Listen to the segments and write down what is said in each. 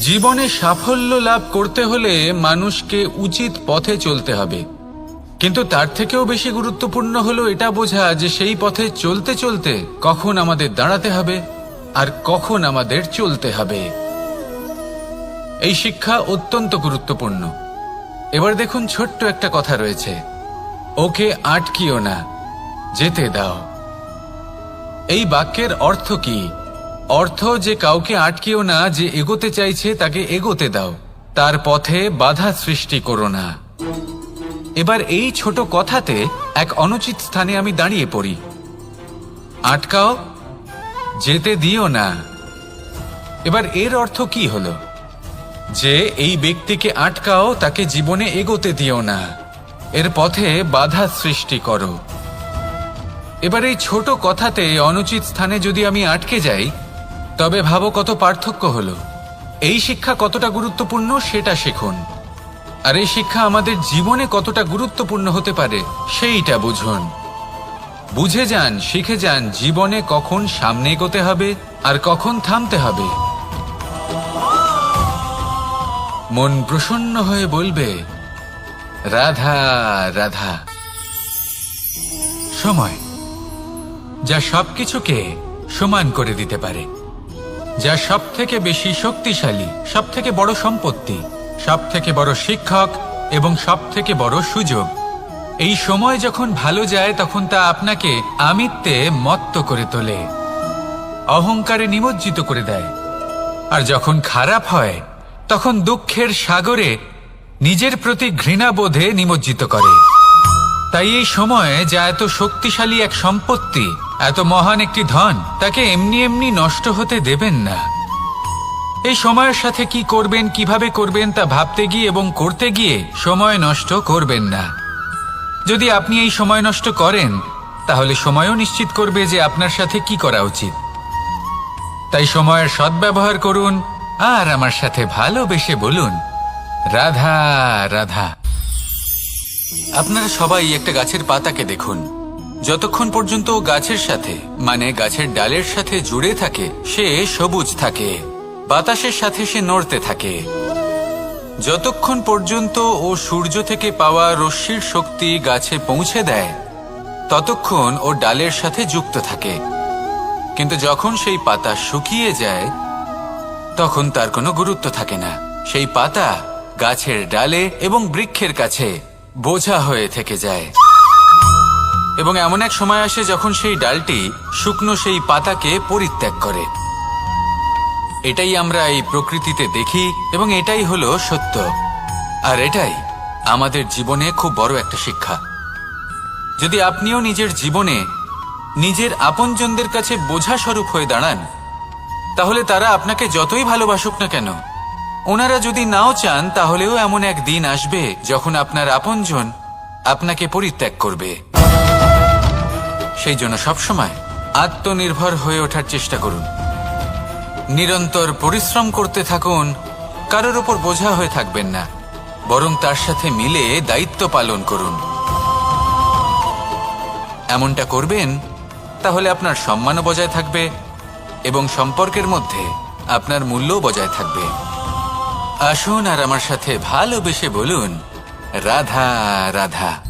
জীবনে সাফল্য লাভ করতে হলে মানুষকে উচিত পথে চলতে হবে। কিন্তু তার থেকেও বেশি গুরুত্বপূর্ণ হলো এটা বোঝা যে সেই পথে চলতে চলতে কখন আমাদের দাঁড়াতে হবে আর কখন আমাদের চলতে হবে। এই শিক্ষা অত্যন্ত গুরুত্বপূর্ণ। এবার দেখুন ছোট্ট একটা কথা রয়েছে। ওকে আটকিও না, যেতে দাও। এই বাক্যের অর্থ কি? অর্থ যে কাউকে আটকেও না, যে এগোতে চাইছে, তাকে এগোতে দাও। তার পথে বাধা সৃষ্টি করো না। এবার এই ছোট কথাতে এক অনুচিত স্থানে আমি দাঁড়িয়ে পড়ি। আটকাও, যেতে দিও না। এবার এর অর্থ কি হলো? যে এই ব্যক্তিকে আটকাও, তাকে জীবনে এগোতে দিও না। এর পথে বাধা সৃষ্টি করো। এবার এই ছোট কথাতে অনুচিত স্থানে যদি আমি আটকে যাই তবে ভাবো কত পার্থক্য হলো। এই শিক্ষা কতটা গুরুত্বপূর্ণ সেটা শেখুন। আর এই শিক্ষা আমাদের জীবনে কতটা গুরুত্বপূর্ণ হতে পারে সেইটা বুঝুন। বুঝে যান, শিখে যান জীবনে কখন সামনে এগোতে হবে আর কখন থামতে হবে। মন প্রসন্ন হয়ে বলবে, রাধা রাধা। সময়, যা সবকিছুকে সমান করে দিতে পারে। যা সব থেকে বেশি শক্তিশালী সব থেকে বড় সম্পত্তি সব থেকে বড় শিক্ষক এবং সব থেকে বড় সুযোগ। এই সময় যখন ভালো যায়, তখন তা আপনাকে আমিত্বে মত্ত করে তোলে, অহংকারে নিমজ্জিত করে দেয়। আর যখন খারাপ হয়, তখন দুঃখের সাগরে নিজের প্রতি ঘৃণাবোধে নিমজ্জিত করে। তাই এই সময়ে যা এত শক্তিশালী এক সম্পত্তি এত মহান একটি ধন তাকে এমনি এমনি নষ্ট হতে দেবেন না। এই সময়ের সাথে কি করবেন, কীভাবে করবেন তা ভাবতে গিয়ে এবং করতে গিয়ে সময় নষ্ট করবেন না। যদি আপনি এই সময় নষ্ট করেন, তাহলে সময়ও নিশ্চিত করবে যে আপনার সাথে কি করা উচিত। তাই সময়ের সদ্ব্যবহার করুন আর আমার সাথে ভালোবেসে বলুন, রাধা রাধা। আপনারা সবাই একটা গাছের পাতাকে দেখুন। যতক্ষণ পর্যন্ত গাছের সাথে মানে গাছের ডালের সাথে জুড়ে থাকে, সে সবুজ থাকে। বাতাসের সাথে সে নড়তে থাকে। যতক্ষণ পর্যন্ত ও সূর্য থেকে পাওয়া রশ্মির শক্তি গাছে পৌঁছে দেয়, ততক্ষণ ও ডালের সাথে যুক্ত থাকে। কিন্তু যখন সেই পাতা শুকিয়ে যায়, তখন তার কোনো গুরুত্ব থাকে না। সেই পাতা গাছের ডালে এবং বৃক্ষের কাছে বোঝা হয়ে থেকে যায়। এবং এমন এক সময় আসে যখন সেই ডালটি শুকনো সেই পাতাকে পরিত্যাগ করে। এটাই আমরা এই প্রকৃতিতে দেখি এবং এটাই হলো সত্য। আর এটাই আমাদের জীবনে খুব বড় একটা শিক্ষা। যদি আপনিও নিজের জীবনে নিজের আপনজনদের কাছে বোঝা স্বরূপ হয়ে দাঁড়ান, তাহলে তারা আপনাকে যতই ভালোবাসুক না কেন, ওনারা যদি নাও চান তাহলেও এমন এক দিন আসবে যখন আপনার আপনজন আপনাকে পরিত্যাগ করবে। সেই জন্য সবসময় আত্মনির্ভর হয়ে ওঠার চেষ্টা করুন। নিরন্তর পরিশ্রম করতে থাকুন, কারোর ওপর বোঝা হয়ে থাকবেন না, বরং তার সাথে মিলে দায়িত্ব পালন করুন। এমনটা করবেন, তাহলে আপনার সম্মানও বজায় থাকবে এবং সম্পর্কের মধ্যে আপনার মূল্যও বজায় থাকবে। আসুন আর আমার সাথে ভালোবেসে বলুন, রাধা রাধা।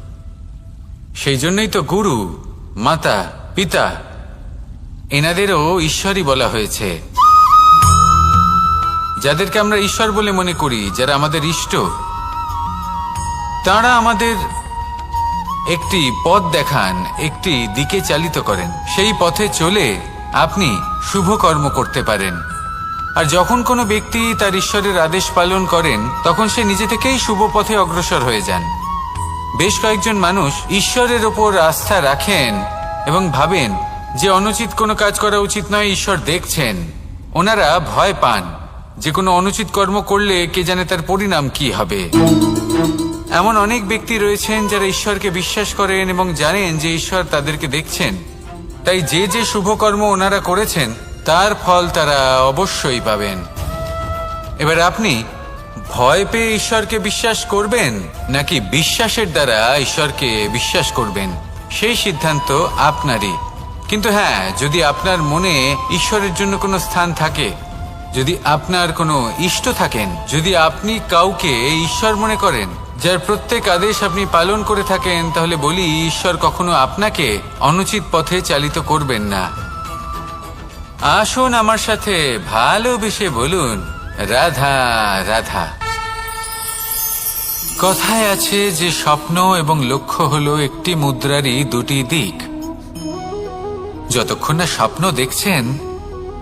সেই জন্যই তো গুরু, মাতা, পিতা, এনাদেরও ঈশ্বরই বলা হয়েছে। যাদেরকে আমরা ঈশ্বর বলে মনে করি, যারা আমাদের ইষ্ট, তারা আমাদের একটি পথ দেখান, একটি দিকে চালিত করেন। সেই পথে চলে আপনি শুভ কর্ম করতে পারেন। আর যখন কোনো ব্যক্তি তার ঈশ্বরের আদেশ পালন করেন, তখন সে নিজে থেকেই শুভ পথে অগ্রসর হয়ে যান। বেশ কয়েকজন মানুষ ঈশ্বরের ওপর আস্থা রাখেন এবং ভাবেন যে অনুচিত কোনো কাজ করা উচিত নয়, ঈশ্বর দেখছেন। ওনারা ভয় পান যে কোনো অনুচিত কর্ম করলে কে জানে তার পরিণাম কি হবে। এমন অনেক ব্যক্তি রয়েছেন যারা ঈশ্বরকে বিশ্বাস করেন এবং জানেন যে ঈশ্বর তাদেরকে দেখছেন। তাই যে যে শুভকর্ম ওনারা করেছেন, তার ফল তারা অবশ্যই পাবেন। এবার আপনি ভয় পেয়ে ঈশ্বরকে বিশ্বাস করবেন, নাকি বিশ্বাসের দ্বারা ঈশ্বরকে বিশ্বাস করবেন? সেই সিদ্ধান্ত আপনারই। কিন্তু হ্যাঁ যদি আপনার মনে ঈশ্বরের জন্য কোনো স্থান থাকে, যদি আপনার কোনো ইষ্ট থাকেন, যদি আপনি কাউকে ঈশ্বর মনে করেন, যার প্রত্যেক আদেশ আপনি পালন করে থাকেন, তাহলে বলি ঈশ্বর কখনো আপনাকে অনুচিত পথে চালিত করবেন না। আসুন আমার সাথে ভালোবেসে বলুন রাধা রাধা। কথায় আছে যে স্বপ্ন এবং লক্ষ্য হলো একটি মুদ্রারই দুটি দিক। যতক্ষণ না স্বপ্ন দেখছেন,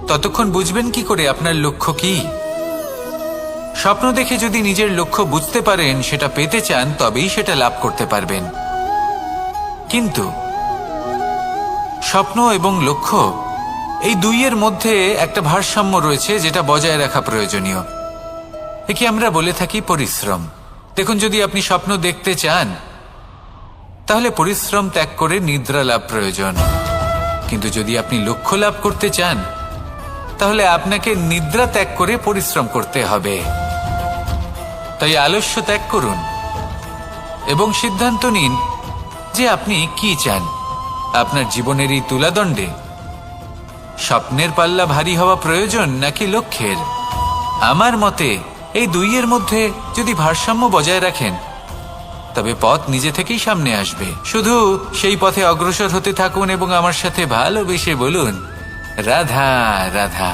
ততক্ষণ বুঝবেন কি করে আপনার লক্ষ্য কি। স্বপ্ন দেখে যদি নিজের লক্ষ্য বুঝতে পারেন, সেটা পেতে চান, তবেই সেটা লাভ করতে পারবেন। কিন্তু, স্বপ্ন এবং লক্ষ্য এই দুইয়ের মধ্যে একটা ভারসাম্য রয়েছে যেটা বজায় রাখা প্রয়োজনীয়। একে আমরা বলে থাকি পরিশ্রম। দেখুন, যদি আপনি স্বপ্ন দেখতে চান, তাহলে পরিশ্রম ত্যাগ করে নিদ্রা লাভ প্রয়োজন। কিন্তু যদি আপনি লক্ষ্য লাভ করতে চান, তাহলে আপনাকে নিদ্রা ত্যাগ করে পরিশ্রম করতে হবে। তাই আলস্য ত্যাগ করুন এবং সিদ্ধান্ত নিন যে আপনি কি চান। আপনার জীবনের এই তুলাদণ্ডে স্বপ্নের পাল্লা ভারী হওয়া প্রয়োজন নাকি লক্ষ্যের? আমার মতে, এই দুইয়ের মধ্যে যদি ভারসাম্য বজায় রাখেন, তবে পথ নিজে থেকেই সামনে আসবে। শুধু সেই পথে অগ্রসর হতে থাকুন এবং আমার সাথে ভালোবেসে বলুন, রাধা রাধা।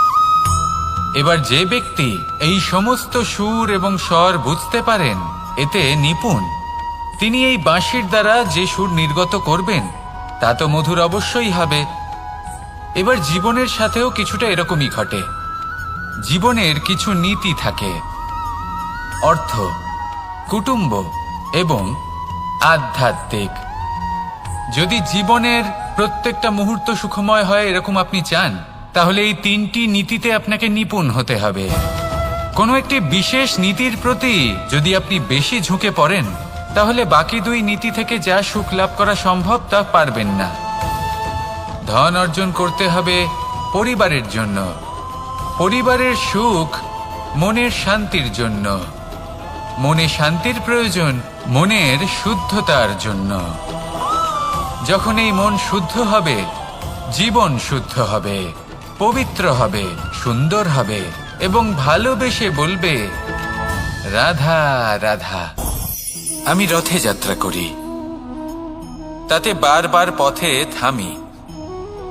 এবার যে ব্যক্তি এই সমস্ত সুর এবং স্বর বুঝতে পারেন, এতে নিপুণ। তিনি এই বাঁশির দ্বারা যে সুর নির্গত করবেন, তা তো মধুর অবশ্যই হবে। এবার জীবনের সাথেও কিছুটা এরকমই ঘটে। জীবনের কিছু নীতি থাকে। অর্থ, কুটুম্ব এবং আধ্যাত্মিক। যদি জীবনের প্রত্যেকটা মুহূর্ত সুখময় হয়, এরকম আপনি চান তাহলে এই তিনটি নীতিতে আপনাকে নিপুণ হতে হবে। কোনো একটি বিশেষ নীতির প্রতি যদি আপনি বেশি ঝুঁকে পড়েন, তাহলে বাকি দুই নীতি থেকে যা সুখ লাভ করা সম্ভব তা পারবেন না। ধন অর্জন করতে হবে পরিবারের জন্য। পরিবারের সুখ মনের শান্তির জন্য। মনে শান্তির প্রয়োজন মনের শুদ্ধতার জন্য। যখন এই মন শুদ্ধ হবে, জীবন শুদ্ধ হবে। পবিত্র হবে, সুন্দর হবে এবং ভালোবেসে বলবে, রাধা রাধা, আমি রথে যাত্রা করি। তাতে বারবার পথে থামি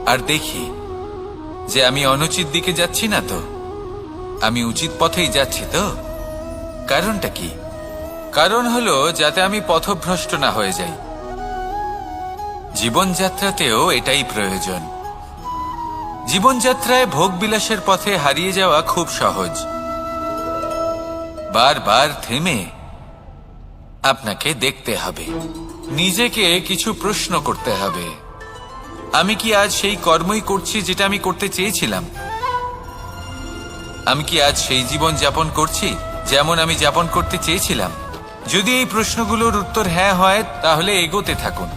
আর দেখি যে আমি অনুচিত দিকে যাচ্ছি না তো। আমি উচিত পথেই যাচ্ছি তো। কারণটা কি? কারণ হলো যাতে আমি পথভ্রষ্ট না হয়ে যাই। জীবনযাত্রাতেও এটাই প্রয়োজন। জীবনযাত্রায় ভোগ বিলাসের পথে হারিয়ে যাওয়া খুব সহজ। বারবার থেমে আপনাকে দেখতে হবে। নিজেকে কিছু প্রশ্ন করতে হবে। আমি কি আজ সেই কর্মই করছি যেটা আমি করতে চেয়েছিলাম? আমি কি আজ সেই জীবন যাপন করছি যেমন আমি যাপন করতে চেয়েছিলাম? যদি এই প্রশ্নগুলোর উত্তর হ্যাঁ হয়, তাহলে এগোতে থাকুন।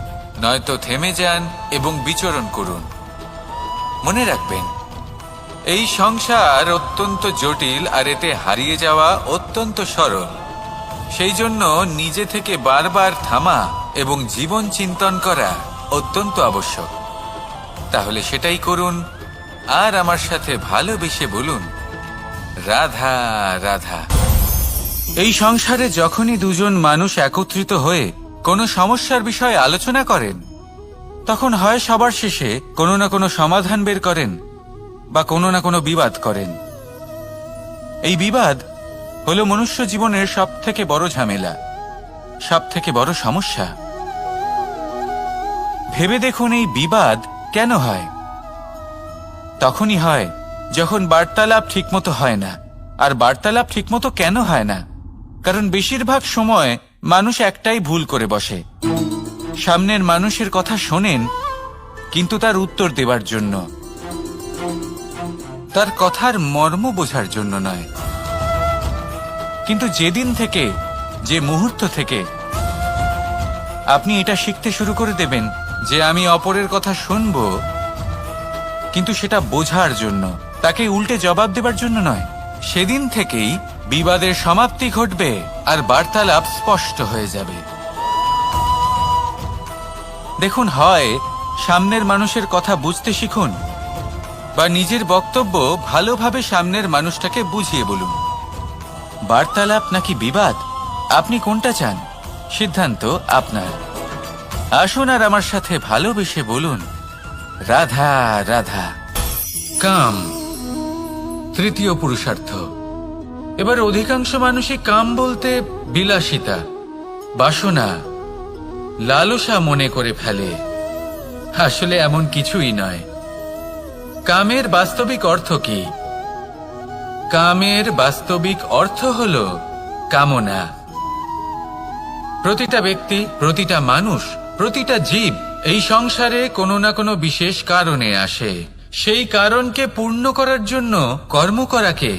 নয়তো থেমে যান এবং বিচরণ করুন। মনে রাখবেন, এই সংসার অত্যন্ত জটিল আর এতে হারিয়ে যাওয়া অত্যন্ত সরল। সেই জন্য নিজে থেকে বারবার থামা এবং জীবন চিন্তন করা অত্যন্ত আবশ্যক। তাহলে সেটাই করুন, আর আমার সাথে ভালোবেসে বলুন, রাধা রাধা। এই সংসারে যখনই দুজন মানুষ একত্রিত হয়ে কোনো সমস্যার বিষয়ে আলোচনা করেন তখন হয় সবার শেষে কোনো না কোনো সমাধান বের করেন বা কোনো না কোনো বিবাদ করেন। এই বিবাদ হলো মনুষ্য জীবনের সব থেকে বড় ঝামেলা সব থেকে বড় সমস্যা। ভেবে দেখুন এই বিবাদ কেন হয়? তখনই হয় যখন বার্তালাপ ঠিকমতো হয় না। আর বার্তালাপ ঠিকমতো কেন হয় না? কারণ বেশিরভাগ সময় মানুষ একটাই ভুল করে বসে। সামনের মানুষের কথা শোনেন, কিন্তু তার উত্তর দেবার জন্য। তার কথার মর্ম বোঝার জন্য নয়। কিন্তু যেদিন থেকে, যে মুহূর্ত থেকে, আপনি এটা শিখতে শুরু করে দেবেন যে আমি অপরের কথা শুনব, কিন্তু সেটা বোঝার জন্য, তাকে উল্টে জবাব দেবার জন্য নয়। সেদিন থেকেই বিবাদের সমাপ্তি ঘটবে আর বার্তালাপ স্পষ্ট হয়ে যাবে। দেখুন, হয়, সামনের মানুষের কথা বুঝতে শিখুন, বা নিজের বক্তব্য ভালোভাবে সামনের মানুষটাকে বুঝিয়ে বলুন। বার্তালাপ নাকি বিবাদ? আপনি কোনটা চান? সিদ্ধান্ত আপনার। আসুন আর আমার সাথে ভালোবেসে বলুন, রাধা রাধা। কাম, তৃতীয় পুরুষার্থ। এবার অধিকাংশ মানুষই কাম বলতে বিলাসিতা, বাসনা লালসা মনে করে ফেলে। আসলে এমন কিছুই নয়। কামের বাস্তবিক অর্থ কি? কামের বাস্তবিক অর্থ হল কামনা। প্রতিটা ব্যক্তি, প্রতিটা মানুষ, প্রতিটা জীব এই সংসারে কোনো না কোনো বিশেষ কারণে আসে। সেই কারণকে পূর্ণ করার জন্য কর্ম করাকে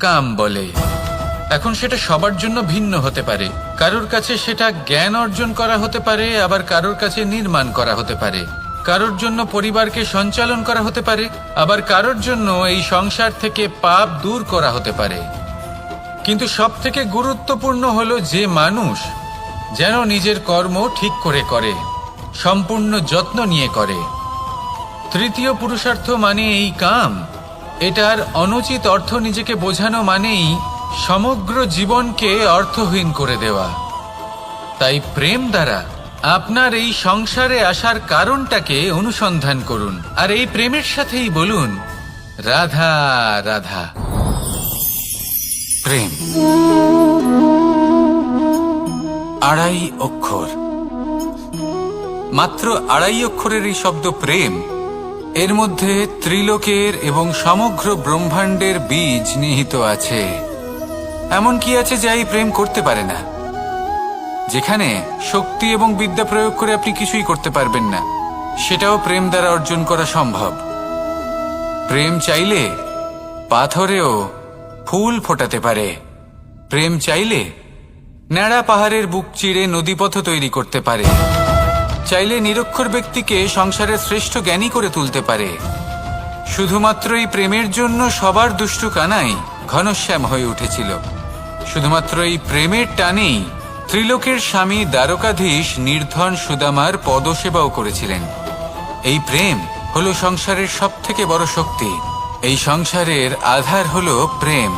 কাম বলে। এখন সেটা সবার জন্য ভিন্ন হতে পারে। কারোর কাছে সেটা জ্ঞান অর্জন করা হতে পারে, আবার কারোর কাছে নির্মাণ করা হতে পারে। কারোর জন্য পরিবারকে সঞ্চালন করা হতে পারে, আবার কারোর জন্য এই সংসার থেকে পাপ দূর করা হতে পারে। কিন্তু সব থেকে গুরুত্বপূর্ণ হলো যে মানুষ যেন নিজের কর্ম ঠিক করে করে, সম্পূর্ণ যত্ন নিয়ে করে। তৃতীয় পুরুষার্থ মানে এই কাম। এটার অনুচিত অর্থ নিজেকে বোঝানো মানেই সমগ্র জীবনকে অর্থহীন করে দেওয়া। তাই প্রেম দ্বারা আপনার এই সংসারে আসার কারণটাকে অনুসন্ধান করুন। আর এই প্রেমের সাথেই বলুন, রাধা রাধা। প্রেম। আড়াই অক্ষর। মাত্র আড়াই অক্ষরের এই শব্দ প্রেম, এর মধ্যে ত্রিলোকের এবং সমগ্র ব্রহ্মাণ্ডের বীজ নিহিত আছে। এমন কি আছে যা এই প্রেম করতে পারে না? যেখানে শক্তি এবং বিদ্যা প্রয়োগ করে আপনি কিছুই করতে পারবেন না, সেটাও প্রেম দ্বারা অর্জন করা সম্ভব। প্রেম চাইলে পাথরেও ফুল ফোটাতে পারে। প্রেম চাইলে ন্যাড়া পাহাড়ের বুক চিড়ে নদীপথ তৈরি করতে পারে। চাইলে নিরক্ষর ব্যক্তিকে সংসারের শ্রেষ্ঠ জ্ঞানী করে তুলতে পারে। শুধুমাত্র এই প্রেমের জন্য সবার দুষ্টু কানাই ঘনশ্যাম হয়ে উঠেছিল। শুধুমাত্র এই প্রেমের টানেই ত্রিলোকের স্বামী দ্বারকাধীশ নির্ধন সুদামার পদসেবাও করেছিলেন। এই প্রেম হলো সংসারের সব থেকে বড় শক্তি। এই সংসারের আধার হলো প্রেম।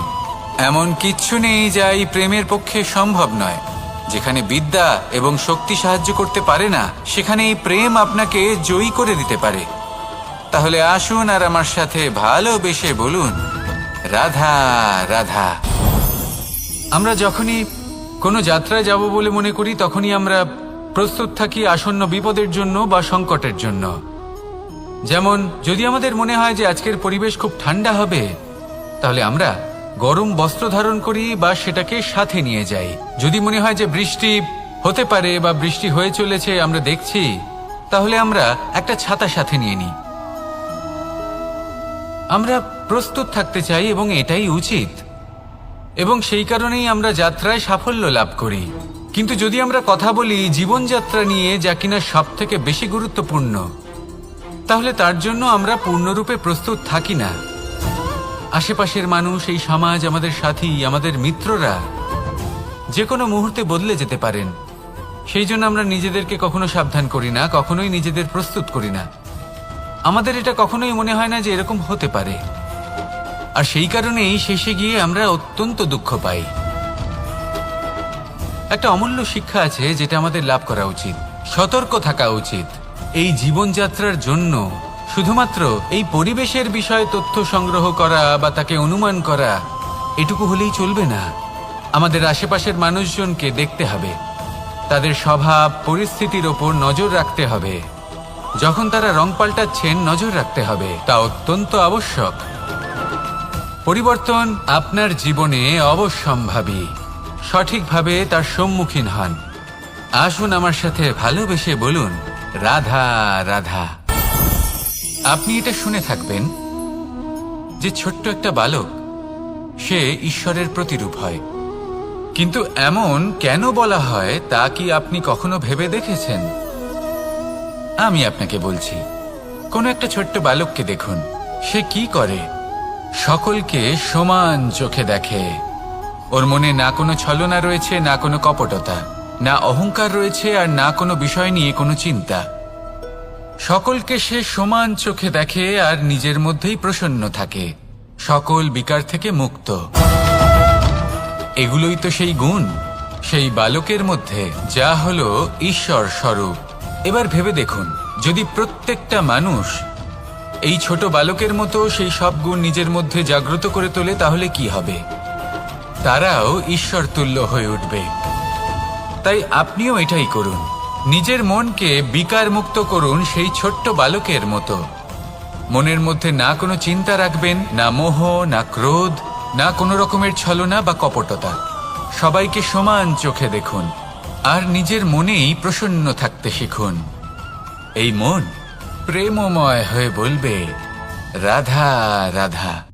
এমন কিচ্ছু নেই যা এই প্রেমের পক্ষে সম্ভব নয়। যেখানে বিদ্যা এবং শক্তি সাহায্য করতে পারে না, সেখানে এই প্রেম আপনাকে জয়ী করে দিতে পারে। তাহলে আসুন আর আমার সাথে ভালোবেসে বলুন, রাধা রাধা। আমরা যখনই কোনো যাত্রায় যাব বলে মনে করি, তখনই আমরা প্রস্তুত থাকি আসন্ন বিপদের জন্য বা সংকটের জন্য। যেমন, যদি আমাদের মনে হয় যে আজকের পরিবেশ খুব ঠান্ডা হবে, তাহলে আমরা গরম বস্ত্র ধারণ করি বা সেটাকে সাথে নিয়ে যাই। যদি মনে হয় যে বৃষ্টি হতে পারে বা বৃষ্টি হয়ে চলেছে আমরা দেখছি, তাহলে আমরা একটা ছাতা সাথে নিয়ে নিই। আমরা প্রস্তুত থাকতে চাই এবং এটাই উচিত। এবং সেই কারণেই আমরা যাত্রায় সাফল্য লাভ করি। কিন্তু যদি আমরা কথা বলি জীবনযাত্রা নিয়ে যা কিনা সব থেকে বেশি গুরুত্বপূর্ণ, তাহলে তার জন্য আমরা পূর্ণরূপে প্রস্তুত থাকি না। আশেপাশের মানুষ, এই সমাজ, আমাদের সাথী, আমাদের মিত্ররা যে কোনো মুহূর্তে বদলে যেতে পারেন। সেই জন্য আমরা নিজেদেরকে কখনো সাবধান করি না, কখনোই নিজেদের প্রস্তুত করি না। আমাদের এটা কখনোই মনে হয় না যে এরকম হতে পারে। আর সেই কারণেই শেষে গিয়ে আমরা অত্যন্ত দুঃখ পাই। একটা অমূল্য শিক্ষা আছে যেটা আমাদের লাভ করা উচিত, সতর্ক থাকা উচিত। এই জীবনযাত্রার জন্য শুধুমাত্র এই পরিবেশের বিষয়ে তথ্য সংগ্রহ করা বা তাকে অনুমান করা, এটুকু হলেই চলবে না। আমাদের আশেপাশের মানুষজনকে দেখতে হবে। তাদের স্বভাব, পরিস্থিতির ওপর নজর রাখতে হবে। যখন তারা রং পাল্টাচ্ছেন, নজর রাখতে হবে। তা অত্যন্ত আবশ্যক। পরিবর্তন আপনার জীবনে অবশ্যম্ভাবী। সঠিকভাবে তার সম্মুখীন হন। আসুন আমার সাথে ভালোবেসে বলুন, রাধা রাধা। আপনি এটা শুনে থাকবেন যে ছোট্ট একটা বালক, সে ঈশ্বরের প্রতিরূপ হয়। কিন্তু এমন কেন বলা হয়, তা কি আপনি কখনো ভেবে দেখেছেন? আমি আপনাকে বলছি, কোন একটা ছোট্ট বালককে দেখুন, সে কি করে? সকলকে সমান চোখে দেখে। ওর মনে না কোনো ছলনা রয়েছে, না কোনো কপটতা, না অহংকার রয়েছে, আর না কোনো বিষয় নিয়ে কোনো চিন্তা। সকলকে সে সমান চোখে দেখে, আর নিজের মধ্যেই প্রসন্ন থাকে। সকল বিকার থেকে মুক্ত। এগুলোই তো সেই গুণ, সেই বালকের মধ্যে, যা হলো ঈশ্বর স্বরূপ। এবার ভেবে দেখুন, যদি প্রত্যেকটা মানুষ এই ছোট বালকের মতো সেই সব গুণ নিজের মধ্যে জাগ্রত করে তোলে তাহলে কি হবে? তারাও ঈশ্বর তুল্য হয়ে উঠবে। তাই আপনিও এটাই করুন। নিজের মনকে বিকার মুক্ত করুন সেই ছোট্ট বালকের মতো। মনের মধ্যে না কোনো চিন্তা রাখবেন, না মোহ, না ক্রোধ, না কোনো রকমের ছলনা বা কপটতা। সবাইকে সমান চোখে দেখুন। আর নিজের মনেই প্রসন্ন থাকতে শিখুন। এই মন প্রেমময় হয়ে বলবে রাধা রাধা।